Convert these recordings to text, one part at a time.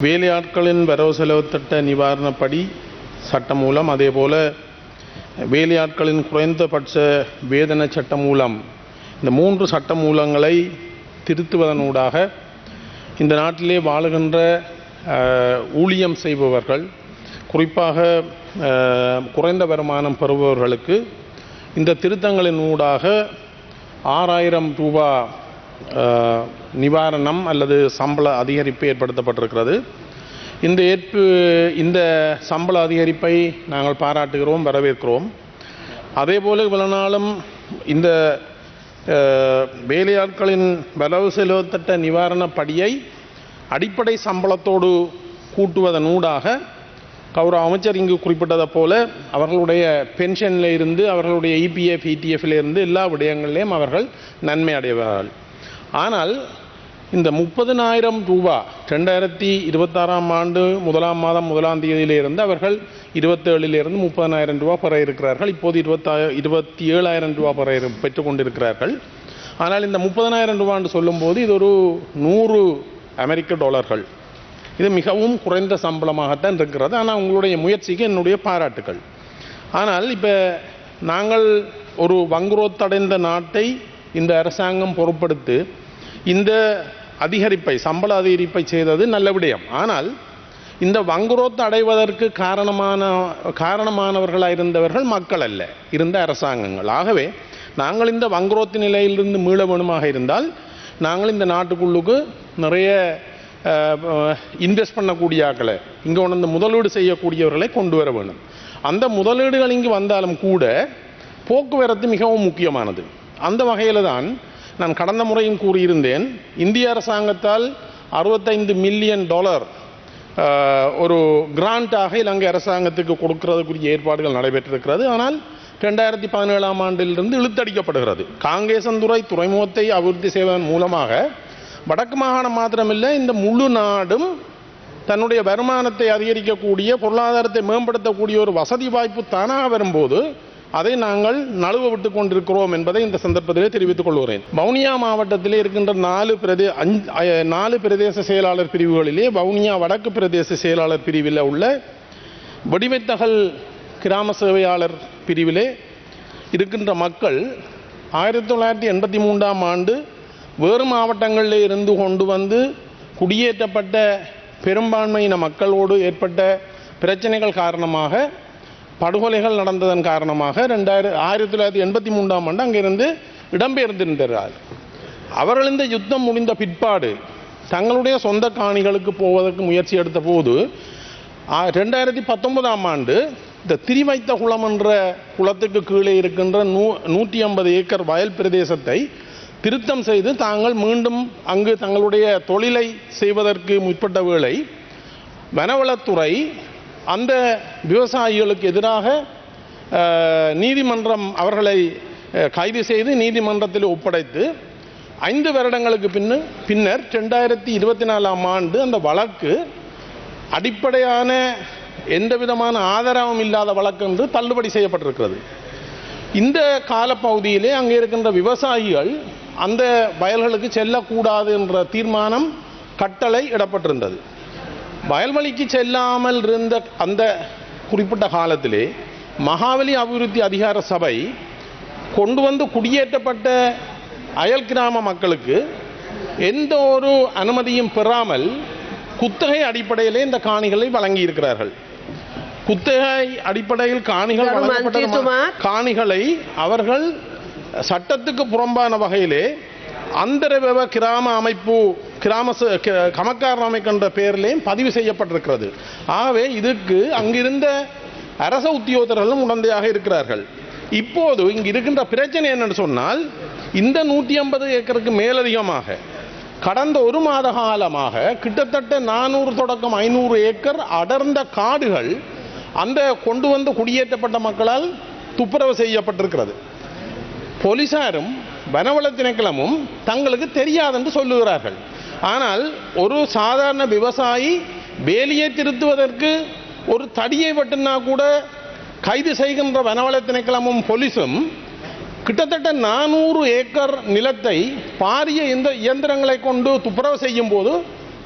வேலையாட்களின் வரவு செலவு திட்ட நிவாரணப்படி சட்டம் மூலம் அதேபோல வேலையாட்களின் குறைந்தபட்ச வேதன சட்டம் மூலம் இந்த மூன்று சட்ட மூலங்களை திருத்துவதனூடாக இந்த நாட்டிலே வாழுகின்ற ஊழியம் செய்பவர்கள் குறிப்பாக குறைந்த வருமானம் பெறுபவர்களுக்கு இந்த திருத்தங்களின் ஊடாக ஆறாயிரம் ரூபா நிவாரணம் அல்லது சம்பள அதிகரிப்பு ஏற்படுத்தப்பட்டிருக்கிறது. இந்த ஏற்பு இந்த சம்பள அதிகரிப்பை நாங்கள் பாராட்டுகிறோம் வரவேற்கிறோம். அதேபோல இவ்வளவு நாளும் இந்த வேலையாட்களின் வரவு செலவுத்திட்ட நிவாரணப்படியை நிவாரணப் படியை அடிப்படை சம்பளத்தோடு கூட்டுவதனூடாக கௌரவ அமைச்சர் இங்கு குறிப்பிட்டதை போல அவர்களுடைய பென்ஷனில் இருந்து அவர்களுடைய இபிஎஃப் இடிஎஃப்ல இருந்து எல்லா விடயங்களிலும் அவர்கள் நன்மை அடைவார்கள். ஆனால் இந்த முப்பதினாயிரம் ரூபா ரெண்டாயிரத்தி இருபத்தாறாம் ஆண்டு முதலாம் மாதம் முதலாம் தேதியிலிருந்து அவர்கள் இருபத்தேழிலிருந்து முப்பதினாயிரம் ரூபா பெற இருக்கிறார்கள். இப்போது இருபத்தா இருபத்தி ஏழாயிரம் ரூபா பெற பெற்றுக்கொண்டிருக்கிறார்கள் கொண்டிருக்கிறார்கள். ஆனால் இந்த முப்பதனாயிரம் ரூபான்னு சொல்லும்போது இது ஒரு நூறு அமெரிக்க டாலர்கள். இது மிகவும் குறைந்த சம்பளமாகத்தான் இருக்கிறது. ஆனால் உங்களுடைய முயற்சிக்கு என்னுடைய பாராட்டுகள். ஆனால் இப்போ நாங்கள் ஒரு வங்குரோத்தடைந்த நாட்டை இந்த அரசாங்கம் பொருட்படுத்து இந்த அதிகரிப்பை சம்பள அதிகரிப்பை செய்தது நல்ல விடயம். ஆனால் இந்த வங்குரோத்து அடைவதற்கு காரணமான காரணமானவர்களாக இருந்தவர்கள் மக்கள் அல்ல இருந்த அரசாங்கங்கள். ஆகவே நாங்கள் இந்த வங்குரோத்து நிலையிலிருந்து மீள வேணுமாக இருந்தால் நாங்கள் இந்த நாட்டுக்குள்ளுக்கு நிறைய இன்வெஸ்ட் பண்ணக்கூடிய ஆக்களை இங்கே உணர்ந்து முதலீடு செய்யக்கூடியவர்களை கொண்டு வர வேணும் அந்த முதலீடுகள் இங்கு வந்தாலும் கூட போக்குவரத்து மிகவும் முக்கியமானது. அந்த வகையில் தான் நான் கடந்த முறையும் கூறியிருந்தேன். இந்திய அரசாங்கத்தால் அறுபத்தைந்து மில்லியன் டாலர் ஒரு கிராண்டாக இலங்கை அரசாங்கத்துக்கு கொடுக்கறதுக்குரிய ஏற்பாடுகள் நடைபெற்றிருக்கிறது. ஆனால் ரெண்டாயிரத்தி பதினேழாம் ஆண்டிலிருந்து இழுத்தடிக்கப்படுகிறது. காங்கேசன்துறை துறைமுகத்தை அபிவிருத்தி செய்வதன் மூலமாக வடக்கு மாகாணம் மாத்திரமில்லை இந்த முழு நாடும் தன்னுடைய வருமானத்தை அதிகரிக்கக்கூடிய பொருளாதாரத்தை மேம்படுத்தக்கூடிய ஒரு வசதி வாய்ப்பு தானாக வரும்போது அதை நாங்கள் நழுவ விட்டு கொண்டிருக்கிறோம் என்பதை இந்த சந்தர்ப்பத்திலே தெரிவித்துக் கொள்கிறேன். வவுனியா மாவட்டத்திலே இருக்கின்ற நாலு பிரதே அஞ்சு நாலு பிரதேச செயலாளர் பிரிவுகளிலே வவுனியா வடக்கு பிரதேச செயலாளர் பிரிவில் உள்ள வடிவைத்தகல் கிராம சேவையாளர் பிரிவிலே இருக்கின்ற மக்கள் ஆயிரத்தி தொள்ளாயிரத்தி எண்பத்தி மூன்றாம் ஆண்டு வேறு மாவட்டங்களில் இருந்து கொண்டு வந்து குடியேற்றப்பட்ட பெரும்பான்மையின மக்களோடு ஏற்பட்ட பிரச்சனைகள் காரணமாக படுகொலைகள் நடந்ததன் காரணமாக ரெண்டாயிரம் ஆயிரத்தி தொள்ளாயிரத்தி எண்பத்தி மூன்றாம் ஆண்டு அங்கிருந்து இடம்பெயர்ந்திருந்தார். அவர்கள் இந்த யுத்தம் முடிந்த பிற்பாடு தங்களுடைய சொந்த காணிகளுக்கு போவதற்கு முயற்சி எடுத்த போது ரெண்டாயிரத்தி பத்தொன்பதாம் ஆண்டு இந்த திரிவைத்த குளம் என்ற குளத்துக்கு கீழே இருக்கின்ற நூ நூற்றி ஐம்பது ஏக்கர் வயல் பிரதேசத்தை திருத்தம் செய்து தாங்கள் மீண்டும் அங்கு தங்களுடைய தொழிலை செய்வதற்கு முற்பட்ட வேளை வனவளத்துறை அந்த விவசாயிகளுக்கு எதிராக நீதிமன்றம் அவர்களை கைது செய்து நீதிமன்றத்தில் ஒப்படைத்து ஐந்து வருடங்களுக்கு பின்னு பின்னர் ரெண்டாயிரத்தி இருபத்தி நாலாம் ஆண்டு அந்த வழக்கு அடிப்படையான எந்த விதமான ஆதரவும் இல்லாத வழக்கு என்று தள்ளுபடி செய்யப்பட்டிருக்கிறது. இந்த காலப்பகுதியிலே அங்கே இருக்கின்ற விவசாயிகள் அந்த வயல்களுக்கு செல்லக்கூடாது என்ற தீர்மானம் கட்டளை இடப்பட்டிருந்தது. வயல்வெளிக்கு செல்லாமல் இருந்த அந்த குறிப்பிட்ட காலத்திலே மகாவலி அபிவிருத்தி அதிகார சபை கொண்டு வந்து குடியேற்றப்பட்ட அயல் கிராம மக்களுக்கு எந்த ஒரு அனுமதியும் பெறாமல் குத்தகை அடிப்படையிலே இந்த காணிகளை வழங்கி இருக்கிறார்கள் குத்தகை அடிப்படையில் காணிகள் வழங்கப்பட்ட. காணிகளை அவர்கள் சட்டத்துக்கு புறம்பான வகையிலே அந்தரவ கிராம அமைப்பு கிராம ச- அமைக்கின்ற பெயரிலேயும் பதிவு செய்யப்பட்டிருக்கிறது. ஆகவே இதுக்கு அங்கிருந்த அரச உத்தியோகத்தர்களும் உடந்தையாக இருக்கிறார்கள். இப்போது இங்கு இருக்கின்ற பிரச்சனை என்னன்னு சொன்னால் இந்த நூற்றி ஐம்பது ஏக்கருக்கு மேலதிகமாக கடந்த ஒரு மாத காலமாக கிட்டத்தட்ட நானூறு தொடக்கம் ஐநூறு ஏக்கர் அடர்ந்த காடுகள் அந்த கொண்டு வந்து குடியேற்றப்பட்ட மக்களால் துப்புரவு செய்யப்பட்டிருக்கிறது. போலீசாரும் வனவள திணைக்களமும் தங்களுக்கு தெரியாதென்று சொல்லுகிறார்கள். ஆனால் ஒரு சாதாரண விவசாயி வேலியை திருத்துவதற்கு ஒரு தடியை வெட்டினா கூட கைது செய்கின்ற வனவள திணைக்களமும் போலீஸும் கிட்டத்தட்ட நானூறு ஏக்கர் நிலத்தை பாரிய இந்த இயந்திரங்களை கொண்டு துப்புரவு செய்யும் போது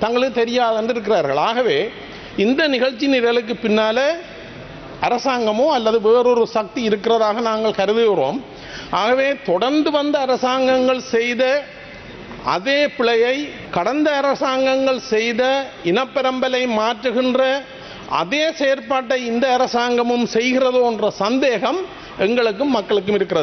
தங்களுக்கு தெரியாதென்று இருக்கிறார்கள் ஆகவே இந்த நிகழ்ச்சி நிரலுக்கு பின்னால அரசாங்கமோ அல்லது வேறொரு சக்தி இருக்கிறதாக நாங்கள் கருதுகிறோம். ஆகவே தொடர்ந்து வந்த அரசாங்கங்கள் செய்த அதே பிழையை கடந்த அரசாங்கங்கள் செய்த இனப்பெரம்பலை மாற்றுகின்ற அதே செயற்பாட்டை இந்த அரசாங்கமும் செய்கிறதோ என்ற சந்தேகம் எங்களுக்கும் மக்களுக்கும் இருக்கிறது.